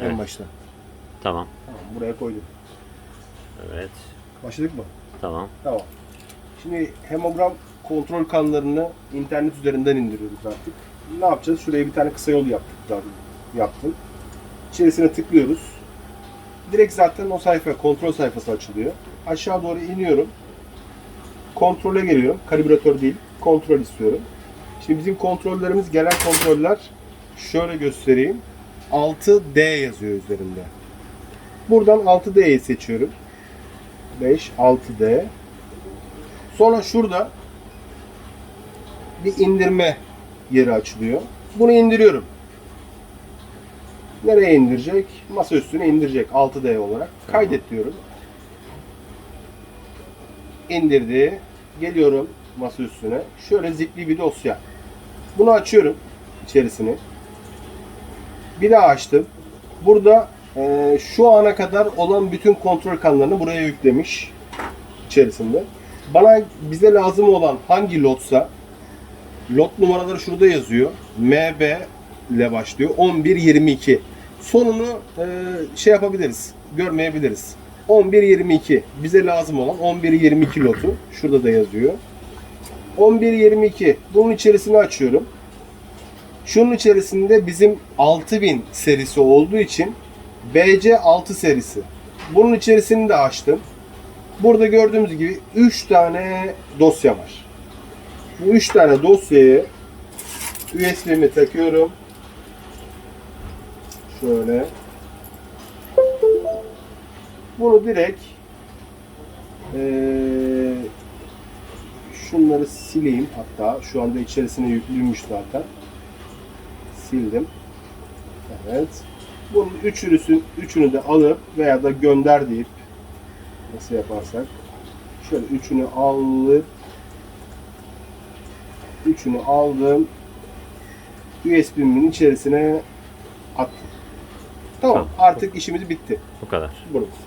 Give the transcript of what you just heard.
En Evet. başta. Tamam. Tamam buraya koydum. Evet. Başladık mı? Tamam. Tamam. Şimdi hemogram kontrol kanlarını internet üzerinden indiriyoruz artık. Ne yapacağız? Şuraya bir tane kısa yol yaptık. Yaptım. İçerisine tıklıyoruz. Direkt zaten o sayfa, kontrol sayfası açılıyor. Aşağı doğru iniyorum. Kontrole geliyorum. Kalibratör değil, kontrol istiyorum. Şimdi bizim kontrollerimiz, gelen kontroller şöyle göstereyim. 6D yazıyor üzerinde. Buradan 6D'yi seçiyorum. 5, 6D. Sonra şurada bir indirme yeri açılıyor. Bunu indiriyorum. Nereye indirecek? Masa üstüne indirecek 6D olarak. Kaydet diyorum. İndirdi. Geliyorum masa üstüne. Şöyle zipli bir dosya. Bunu açıyorum içerisini. Bir daha açtım. Burada e, şu ana kadar olan bütün kontrol kanallarını buraya yüklemiş içerisinde. Bana bize lazım olan hangi lotsa lot numaraları şurada yazıyor. MB ile başlıyor. 1122. Sonunu e, şey yapabiliriz. Görmeyebiliriz. 1122 bize lazım olan 1122 lotu şurada da yazıyor. 1122 bunun içerisini açıyorum. Şunun içerisinde bizim 6000 serisi olduğu için BC6 serisi. Bunun içerisini de açtım. Burada gördüğümüz gibi 3 tane dosya var. Bu 3 tane dosyayı USB'mi takıyorum. Şöyle. Bunu direkt eee, şunları sileyim hatta. Şu anda içerisine yüklüymüş zaten. Sildim. Evet. Bunun üçünü, üçünü de alıp veya da gönder deyip nasıl yaparsak şöyle üçünü alıp üçünü aldım USB'min içerisine attım. Tamam Tamam. artık işimiz bitti. Bu kadar. Burası.